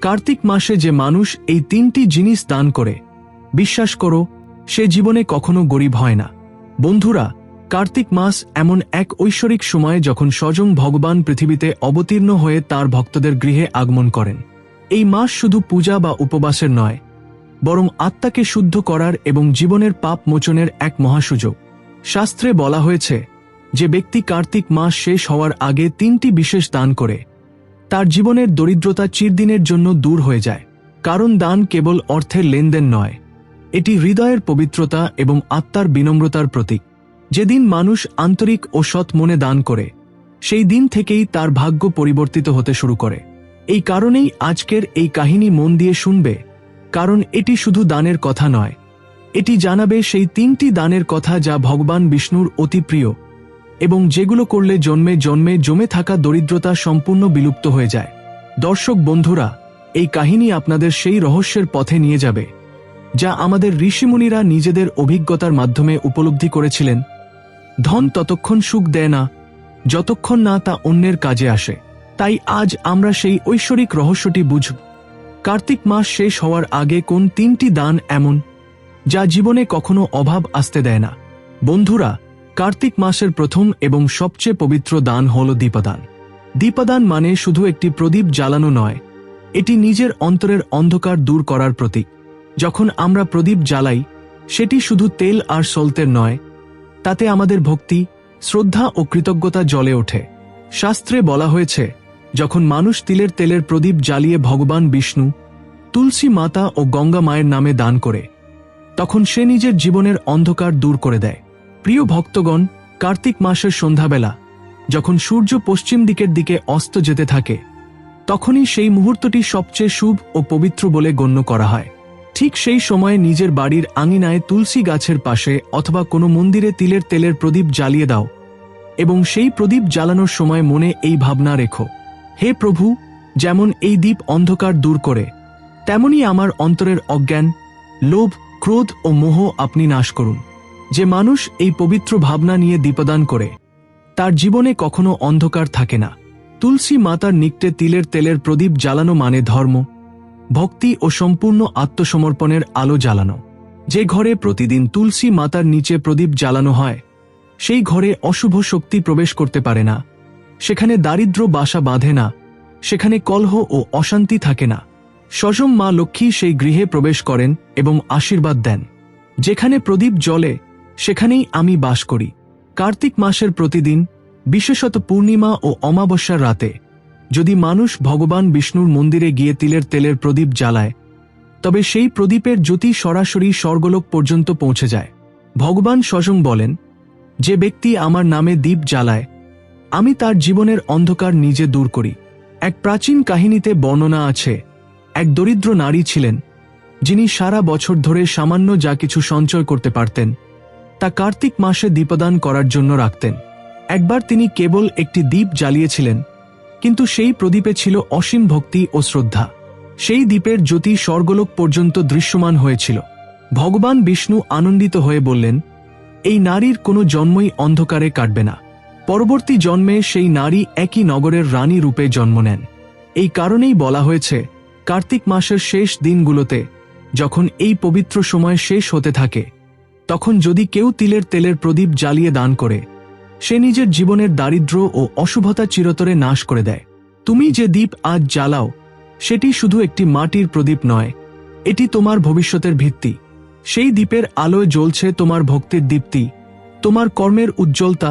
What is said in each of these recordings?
কার্তিক মাসে যে মানুষ এই তিনটি জিনিস দান করে, বিশ্বাস করো, সে জীবনে কখনো গরিব হয় না। বন্ধুরা, কার্তিক মাস এমন এক ঐশ্বরিক সময়ে যখন স্বয়ং ভগবান পৃথিবীতে অবতীর্ণ হয়ে তার ভক্তদের গৃহে আগমন করেন। এই মাস শুধু পূজা বা উপবাসের নয়, বরং আত্মাকে শুদ্ধ করার এবং জীবনের পাপ মোচনের এক মহাসুযোগ। শাস্ত্রে বলা হয়েছে যে ব্যক্তি কার্তিক মাস শেষ হওয়ার আগে তিনটি বিশেষ দান করে তার জীবনের দরিদ্রতা চিরদিনের জন্য দূর হয়ে যায়, কারণ দান কেবল অর্থের লেনদেন নয়, এটি হৃদয়ের পবিত্রতা এবং আত্মার বিনম্রতার প্রতীক। যেদিন মানুষ আন্তরিক ও সৎ মনে দান করে, সেই দিন থেকেই তার ভাগ্য পরিবর্তিত হতে শুরু করে। এই কারণেই আজকের এই কাহিনী মন দিয়ে শুনবে, কারণ এটি শুধু দানের কথা নয়, এটি জানাবে সেই তিনটি দানের কথা যা ভগবান বিষ্ণুর অতি প্রিয়। এবং যেগুলো করলে জন্মে জন্মে জমে থাকা দরিদ্রতা সম্পূর্ণ বিলুপ্ত হয়ে যায়। দর্শক বন্ধুরা, এই কাহিনী আপনাদের সেই রহস্যের পথে নিয়ে যাবে, যা আমাদের ঋষিমুনিরা নিজেদের অভিজ্ঞতার মাধ্যমে উপলব্ধি করেছিলেন। ধন ততক্ষণ সুখ দেয় না, যতক্ষণ না তা অন্যের কাজে আসে। তাই আজ আমরা সেই ঐশ্বরিক রহস্যটি বুঝব। কার্তিক মাস শেষ হওয়ার আগে কোন তিনটি দান এমন, যা জীবনে কখনো অভাব আসতে দেয় না। বন্ধুরা কার্তিক মাসের প্রথম এবং সবচেয়ে পবিত্র দান হল দীপদান। দীপদান মানে শুধু একটি প্রদীপ জ্বালানো নয়, এটি নিজের অন্তরের অন্ধকার দূর করার প্রতীক। যখন আমরা প্রদীপ জ্বালাই, সেটি শুধু তেল আর সলতের নয়, তাতে আমাদের ভক্তি, শ্রদ্ধা ও কৃতজ্ঞতা জ্বলে ওঠে। শাস্ত্রে বলা হয়েছে, যখন মানুষ তিলের তেলের প্রদীপ জ্বালিয়ে ভগবান বিষ্ণু, তুলসী মাতা ও গঙ্গা মায়ের নামে দান করে, তখন সে নিজের জীবনের অন্ধকার দূর করে দেয়। প্রিয় ভক্তগণ, কার্তিক মাসের সন্ধ্যাবেলা, যখন সূর্য পশ্চিম দিকের দিকে অস্ত যেতে থাকে, তখনই সেই মুহূর্তটি সবচেয়ে শুভ ও পবিত্র বলে গণ্য করা হয়। ঠিক সেই সময়ে নিজের বাড়ির আঙিনায় তুলসী গাছের পাশে অথবা কোনো মন্দিরে তিলের তেলের প্রদীপ জ্বালিয়ে দাও এবং সেই প্রদীপ জ্বালানোর সময় মনে এই ভাবনা রেখো, হে প্রভু, যেমন এই দ্বীপ অন্ধকার দূর করে তেমনি আমার অন্তরের অজ্ঞান, লোভ, ক্রোধ ও মোহ আপনি নাশ করুন। যে মানুষ এই পবিত্র ভাবনা নিয়ে দীপদান করে, তার জীবনে কখনো অন্ধকার থাকে না। তুলসী মাতার নিকটে তিলের তেলের প্রদীপ জ্বালানো মানে ধর্ম, ভক্তি ও সম্পূর্ণ আত্মসমর্পণের আলো জ্বালানো। যে ঘরে প্রতিদিন তুলসী মাতার নিচে প্রদীপ জ্বালানো হয়, সেই ঘরে অশুভ শক্তি প্রবেশ করতে পারে না। সেখানে দারিদ্র বাসা বাঁধে না, সেখানে কলহ ও অশান্তি থাকে না। সজম মা লক্ষ্মী সেই গৃহে প্রবেশ করেন এবং আশীর্বাদ দেন। যেখানে প্রদীপ জ্বলে সেখানেই আমি বাস করি। কার্তিক মাসের প্রতিদিন, বিশেষত পূর্ণিমা ও অমাবস্যার রাতে, যদি মানুষ ভগবান বিষ্ণুর মন্দিরে গিয়ে তিলের তেলের প্রদীপ জ্বালায়, তবে সেই প্রদীপের জ্যোতি সরাসরি স্বর্গলোক পর্যন্ত পৌঁছে যায়। ভগবান স্বয়ং বলেন, যে ব্যক্তি আমার নামে দ্বীপ জ্বালায়, আমি তার জীবনের অন্ধকার নিজে দূর করি। এক প্রাচীন কাহিনীতে বর্ণনা আছে, এক দরিদ্র নারী ছিলেন, যিনি সারা বছর ধরে সামান্য যা কিছু সঞ্চয় করতে পারতেন তা কার্তিক মাসে দীপদান করার জন্য রাখতেন। একবার তিনি কেবল একটি দ্বীপ জ্বালিয়েছিলেন, কিন্তু সেই প্রদীপে ছিল অসীম ভক্তি ও শ্রদ্ধা। সেই দ্বীপের জ্যোতি স্বর্গলোক পর্যন্ত দৃশ্যমান হয়েছিল। ভগবান বিষ্ণু আনন্দিত হয়ে বললেন, এই নারীর কোনো জন্মই অন্ধকারে কাটবে না। পরবর্তী জন্মে সেই নারী একই নগরের রানী রূপে জন্ম নেন। এই কারণেই বলা হয়েছে, কার্তিক মাসের শেষ দিনগুলোতে যখন এই পবিত্র সময় শেষ হতে থাকে তখন যদি কেউ তিলের তেলের প্রদীপ জ্বালিয়ে দান করে, সে নিজের জীবনের দারিদ্র ও অশুভতা চিরতরে নাশ করে দেয়। তুমি যে দ্বীপ আজ জ্বালাও, সেটি শুধু একটি মাটির প্রদীপ নয়, এটি তোমার ভবিষ্যতের ভিত্তি। সেই দ্বীপের আলোয় জ্বলছে তোমার ভক্তির দীপ্তি, তোমার কর্মের উজ্জ্বলতা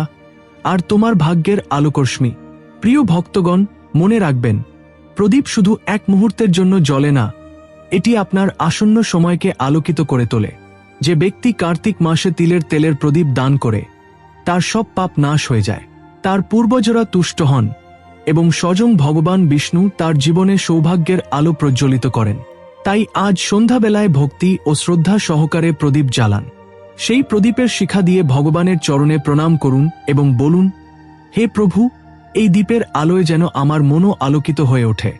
আর তোমার ভাগ্যের আলোকর্ষ্মী প্রিয় ভক্তগণ, মনে রাখবেন, প্রদীপ শুধু এক মুহূর্তের জন্য জ্বলে না, এটি আপনার আসন্ন সময়কে আলোকিত করে তোলে। যে ব্যক্তি কার্তিক মাসে তিলের তেলের প্রদীপ দান করে, তার সব পাপ নাশ হয়ে যায়। তার পূর্বজরা তুষ্ট হন এবং স্বয়ং ভগবান বিষ্ণু তার জীবনে সৌভাগ্যের আলো প্রজ্বলিত করেন। তাই আজ সন্ধ্যাবেলায় ভক্তি ও শ্রদ্ধা সহকারে প্রদীপ জ্বালান। সেই প্রদীপের শিখা দিয়ে ভগবানের চরণে প্রণাম করুন এবং বলুন, হে প্রভু, এই দ্বীপের আলোয় যেন আমার মনও আলোকিত হয়ে ওঠে।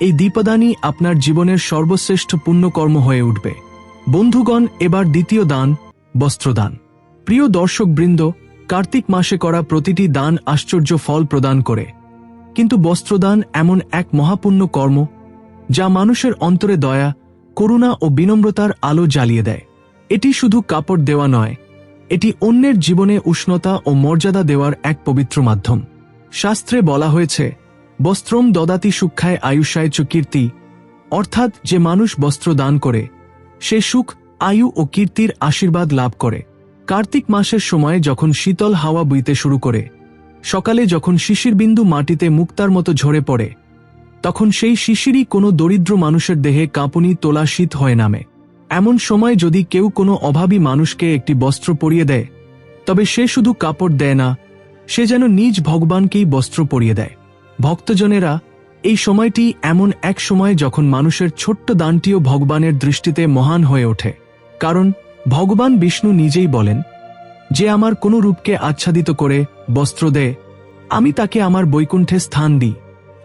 এই দীপদানই আপনার জীবনের সর্বশ্রেষ্ঠ পুণ্যকর্ম হয়ে উঠবে। বন্ধুগণ, এবার দ্বিতীয় দান, বস্ত্রদান। প্রিয় দর্শকবৃন্দ, কার্তিক মাসে করা প্রতিটি দান আশ্চর্য ফল প্রদান করে। কিন্তু বস্ত্রদান এমন এক মহাপুণ্য কর্ম, যা মানুষের অন্তরে দয়া, করুণা ও বিনম্রতার আলো জ্বালিয়ে দেয়। এটি শুধু কাপড় দেওয়া নয়, এটি অন্যের জীবনে উষ্ণতা ও মর্যাদা দেওয়ার এক পবিত্র মাধ্যম। শাস্ত্রে বলা হয়েছে, বস্ত্রম দদাতি সুক্ষায় আয়ুষায় চ কীর্তি অর্থাৎ যে মানুষ বস্ত্র দান করে সে সুখ, আয়ু ও কীর্তির আশীর্বাদ লাভ করে। কার্তিক মাসের সময় যখন শীতল হাওয়া বইতে শুরু করে, সকালে যখন শিশির বিন্দু মাটিতে মুক্তার মতো ঝরে পড়ে, তখন সেই শিশিরই কোনো দরিদ্র মানুষের দেহে কাঁপুনি তোলা শীত হয়ে নামে। এমন সময় যদি কেউ কোনো অভাবী মানুষকে একটি বস্ত্র পরিয়ে দেয়, তবে সে শুধু কাপড় দেয় না, সে যেন নিজ ভগবানকেই বস্ত্র পরিয়ে দেয়। ভক্তজনেরা এই সময়টি এমন এক সময় যখন মানুষের ছোট্ট দানটিও ভগবানের দৃষ্টিতে মহান হয়ে ওঠে। কারণ, ভগবান বিষ্ণু নিজেই বলেন, যে আমার কোনো রূপকে আচ্ছাদিত করে বস্ত্র দেয় আমি তাকে আমার বৈকুণ্ঠে স্থান দিই।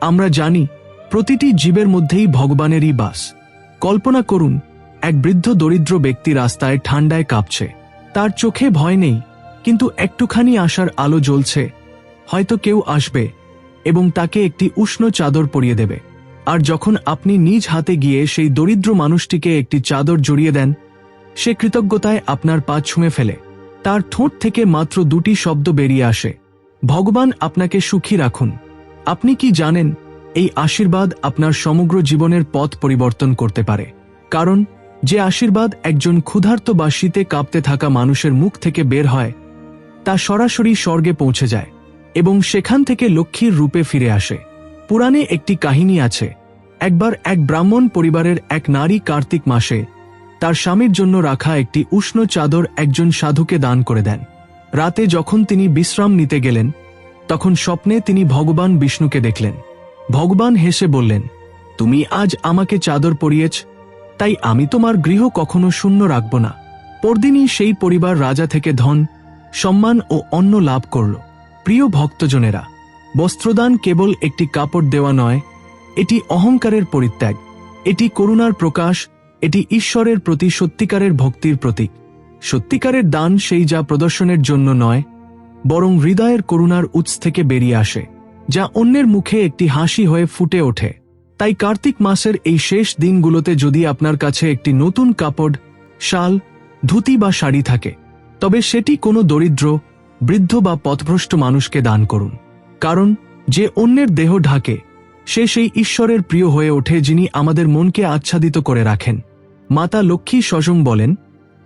আমরা জানি, প্রতিটি জীবের মধ্যেই ভগবানেরই বাস। কল্পনা করুন, এক বৃদ্ধ দরিদ্র ব্যক্তি রাস্তায় ঠান্ডায় কাঁপছে। তার চোখে ভয় নেই, কিন্তু একটুখানি আসার আলো জ্বলছে। হয়তো কেউ আসবে। এবং তাকে একটি উষ্ণ চাদর পরিয়ে দেবে। আর যখন আপনি নিজ হাতে গিয়ে সেই দরিদ্র মানুষটিকে একটি চাদর জড়িয়ে দেন, সে কৃতজ্ঞতায় আপনার পা ছুঁয়ে ফেলে। তার ঠোঁট থেকে মাত্র দুটি শব্দ বেরিয়ে আসে। ভগবান আপনাকে সুখী রাখুন। আপনি কি জানেন, এই আশীর্বাদ আপনার সমগ্র জীবনের পথ পরিবর্তন করতে পারে। কারণ, যে আশীর্বাদ একজন ক্ষুধার্ত বা শীতে কাঁপতে থাকা মানুষের মুখ থেকে বের হয়, তা সরাসরি স্বর্গে পৌঁছে যায়। এবং সেখান থেকে লক্ষ্মীর রূপে ফিরে আসে। পুরাণে একটি কাহিনী আছে, একবার এক ব্রাহ্মণ পরিবারের এক নারী কার্তিক মাসে তার স্বামীর জন্য রাখা একটি উষ্ণ চাদর একজন সাধুকে দান করে দেন। রাতে যখন তিনি বিশ্রাম নিতে গেলেন, তখন স্বপ্নে তিনি ভগবান বিষ্ণুকে দেখলেন। ভগবান হেসে বললেন, তুমি আজ আমাকে চাদর পরিয়েছ, তাই আমি তোমার গৃহ কখনো শূন্য রাখব না। পরদিনই সেই পরিবার রাজা থেকে ধন, সম্মান ও অন্ন লাভ করল। প্রিয় ভক্তজনেরা, বস্ত্রদান কেবল একটি কাপড় দেওয়া নয়, এটি অহংকারের পরিত্যাগ, এটি করুণার প্রকাশ, এটি ঈশ্বরের প্রতি সত্যিকারের ভক্তির প্রতীক। সত্যিকারের দান সেই যা প্রদর্শনের জন্য নয়, বরং হৃদয়ের করুণার উৎস থেকে বেরিয়ে আসে, যা অন্যের মুখে একটি হাসি হয়ে ফুটে ওঠে। তাই কার্তিক মাসের এই শেষ দিনগুলোতে যদি আপনার কাছে একটি নতুন কাপড়, শাল, ধুতি বা শাড়ি থাকে, তবে সেটি কোনো দরিদ্র বৃদ্ধ বা পথভ্রষ্ট মানুষকে দান করুন। কারণ যে অন্যের দেহ ঢাকে, সে সেই ঈশ্বরের প্রিয় হয়ে ওঠে যিনি আমাদের মনকে আচ্ছাদিত করে রাখেন। মাতা লক্ষ্মী স্বজং বলেন,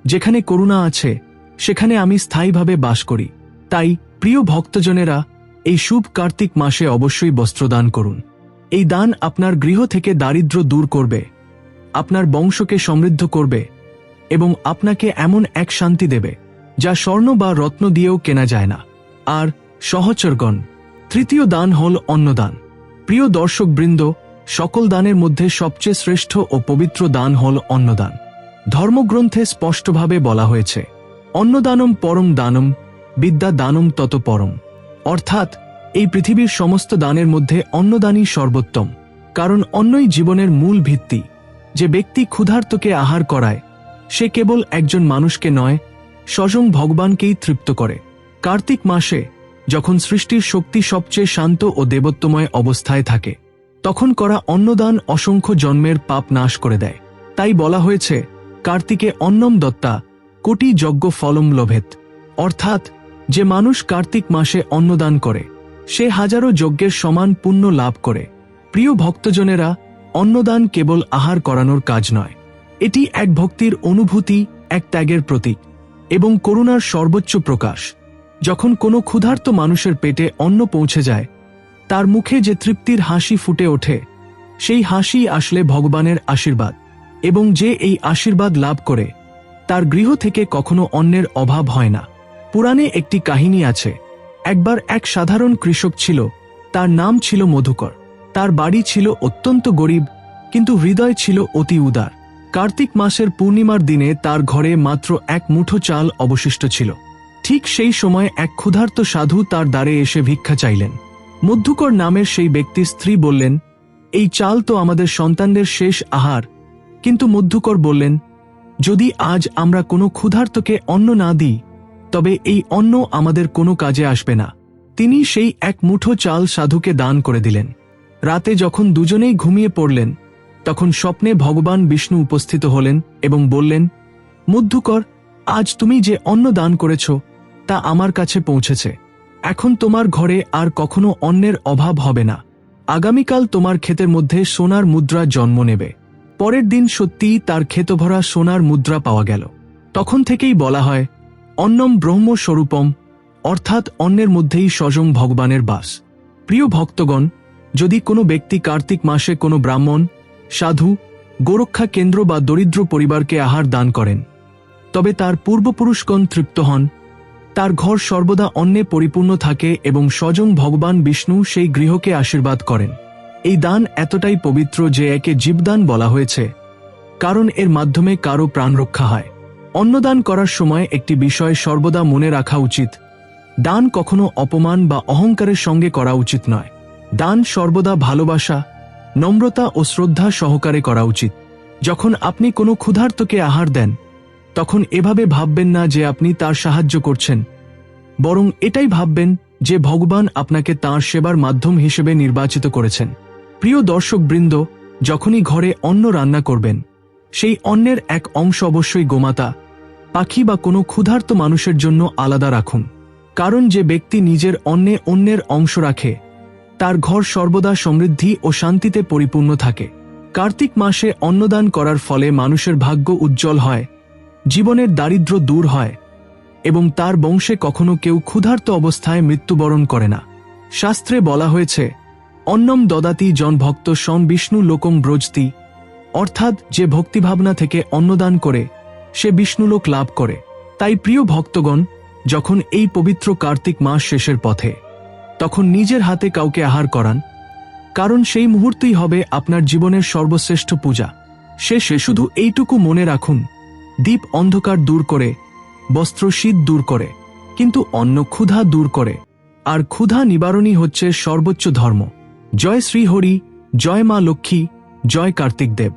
যেখানে করুণা আছে, সেখানে আমি স্থায়ীভাবে বাস করি। তাই প্রিয় ভক্তজনেরা, এই শুভ কার্তিক মাসে অবশ্যই বস্ত্রদান করুন। এই দান আপনার গৃহ থেকে দারিদ্র্য দূর করবে, আপনার বংশকে সমৃদ্ধ করবে এবং আপনাকে এমন এক শান্তি দেবে। যা স্বর্ণ বা রত্ন দিয়েও কেনা যায় না। আর সহচরগণ, তৃতীয় দান হল অন্নদান। প্রিয় দর্শকবৃন্দ, সকল দানের মধ্যে সবচেয়ে শ্রেষ্ঠ ও পবিত্র দান হল অন্নদান। ধর্মগ্রন্থে স্পষ্টভাবে বলা হয়েছে, অন্নদানম পরম দানম, বিদ্যা দানম তত পরম। অর্থাৎ, এই পৃথিবীর সমস্ত দানের মধ্যে অন্নদানই সর্বোত্তম। কারণ অন্নই জীবনের মূল ভিত্তি। যে ব্যক্তি ক্ষুধার্তকে আহার করায়, সে কেবল একজন মানুষকে নয় স্বয়ং ভগবানকেই তৃপ্ত করে। কার্তিক মাসে যখন সৃষ্টির শক্তি সবচেয়ে শান্ত ও দেবত্বময় অবস্থায় থাকে, তখন করা অন্নদান অসংখ্য জন্মের পাপ নাশ করে দেয়। তাই বলা হয়েছে, কার্তিকে অন্নম দত্তা কোটি যজ্ঞ ফলম লোভেত। অর্থাৎ, যে মানুষ কার্তিক মাসে অন্নদান করে, সে হাজারো যজ্ঞের সমান পুণ্য লাভ করে। প্রিয় ভক্তজনেরা, অন্নদান কেবল আহার করানোর কাজ নয়, এটি এক ভক্তির অনুভূতি, এক ত্যাগের প্রতীক। এবং করুণার সর্বোচ্চ প্রকাশ। যখন কোনো ক্ষুধার্ত মানুষের পেটে অন্ন পৌঁছে যায়, তার মুখে যে তৃপ্তির হাসি ফুটে ওঠে, সেই হাসি আসলে ভগবানের আশীর্বাদ, এবং যে এই আশীর্বাদ লাভ করে, তার গৃহ থেকে কখনো অন্যের অভাব হয় না। পুরাণে একটি কাহিনী আছে, একবার এক সাধারণ কৃষক ছিল, তার নাম ছিল মধুকর, তার বাড়ি ছিল অত্যন্ত গরিব, কিন্তু হৃদয় ছিল অতি উদার। কার্তিক মাসের পূর্ণিমার দিনে তার ঘরে মাত্র এক মুঠো চাল অবশিষ্ট ছিল। ঠিক সেই সময় এক ক্ষুধার্ত সাধু তার দ্বারে এসে ভিক্ষা চাইলেন। মধ্যুকর নামের সেই ব্যক্তির স্ত্রী বললেন, এই চাল তো আমাদের সন্তানদের শেষ আহার। কিন্তু মধ্যুকর বললেন, যদি আজ আমরা কোনো ক্ষুধার্তকে অন্ন না দিই, তবে এই অন্ন আমাদের কোনো কাজে আসবে না। তিনি সেই এক মুঠো চাল সাধুকে দান করে দিলেন। রাতে যখন দুজনেই ঘুমিয়ে পড়লেন তখন স্বপ্নে ভগবান বিষ্ণু উপস্থিত হলেন এবং বললেন মধ্যকর আজ তুমি যে অন্ন দান করেছ, তা আমার কাছে পৌঁছেছে। এখন তোমার ঘরে আর কখনো অন্নের অভাব হবে না। আগামীকাল তোমার ক্ষেতের মধ্যে সোনার মুদ্রা জন্ম নেবে। পরের দিন সত্যিই তার ক্ষেতভরা সোনার মুদ্রা পাওয়া গেল। তখন থেকেই বলা হয়, অন্নম ব্রহ্ম স্বরূপম অর্থাৎ অন্নের মধ্যেই স্বয়ং ভগবানের বাস। প্রিয় ভক্তগণ, যদি কোনো ব্যক্তি কার্তিক মাসে কোনো ব্রাহ্মণ সাধু, গোরক্ষা কেন্দ্র বা দরিদ্র পরিবারকে আহার দান করেন। তবে তার পূর্বপুরুষগণ তৃপ্ত হন। তার ঘর সর্বদা অন্নে পরিপূর্ণ থাকে এবং স্বজন ভগবান বিষ্ণু সেই গৃহকে আশীর্বাদ করেন। এই দান এতটাই পবিত্র যে একে জীবদান বলা হয়েছে, কারণ এর মাধ্যমে কারও প্রাণ রক্ষা হয়। অন্নদান করার সময় একটি বিষয় সর্বদা মনে রাখা উচিত। দান কখনো অপমান বা অহংকারের সঙ্গে করা উচিত নয়। দান সর্বদা ভালোবাসা নম্রতা ও শ্রদ্ধা সহকারে করা উচিত। যখন আপনি কোনো ক্ষুধার্তকে আহার দেন, তখন এভাবে ভাববেন না যে আপনি তার সাহায্য করছেন। বরং এটাই ভাববেন যে ভগবান আপনাকে তাঁর সেবার মাধ্যম হিসেবে নির্বাচিত করেছেন। প্রিয় দর্শকবৃন্দ, যখনই ঘরে অন্ন রান্না করবেন, সেই অন্নের এক অংশ অবশ্যই গোমাতা। পাখি বা কোনো ক্ষুধার্ত মানুষের জন্য আলাদা রাখুন। কারণ যে ব্যক্তি নিজের অন্নে অন্যের অংশ রাখে তার ঘর সর্বদা সমৃদ্ধি ও শান্তিতে পরিপূর্ণ থাকে। কার্তিক মাসে অন্নদান করার ফলে মানুষের ভাগ্য উজ্জ্বল হয়, জীবনের দারিদ্র্য দূর হয় এবং তার বংশে কখনো কেউ ক্ষুধার্ত অবস্থায় মৃত্যুবরণ করে না। শাস্ত্রে বলা হয়েছে, অন্নম দদাতি জন ভক্ত সম বিষ্ণু লোকম ব্রজতি। অর্থাৎ যে ভক্তিভাবনা থেকে অন্নদান করে, সে বিষ্ণুলোক লাভ করে। তাই প্রিয় ভক্তগণ, যখন এই পবিত্র কার্তিক মাস শেষের পথে তখন নিজের হাতে কাউকে আহার করান, কারণ সেই মুহূর্তেই হবে আপনার জীবনের সর্বশ্রেষ্ঠ পূজা। শেষে শুধু এইটুকু মনে রাখুন দীপ অন্ধকার দূর করে, বস্ত্র শীত দূর করে, কিন্তু অন্ন ক্ষুধা দূর করে। আর ক্ষুধা নিবারণই হচ্ছে সর্বোচ্চ ধর্ম। জয় শ্রীহরি, জয় মা লক্ষ্মী, জয় কার্তিক দেব।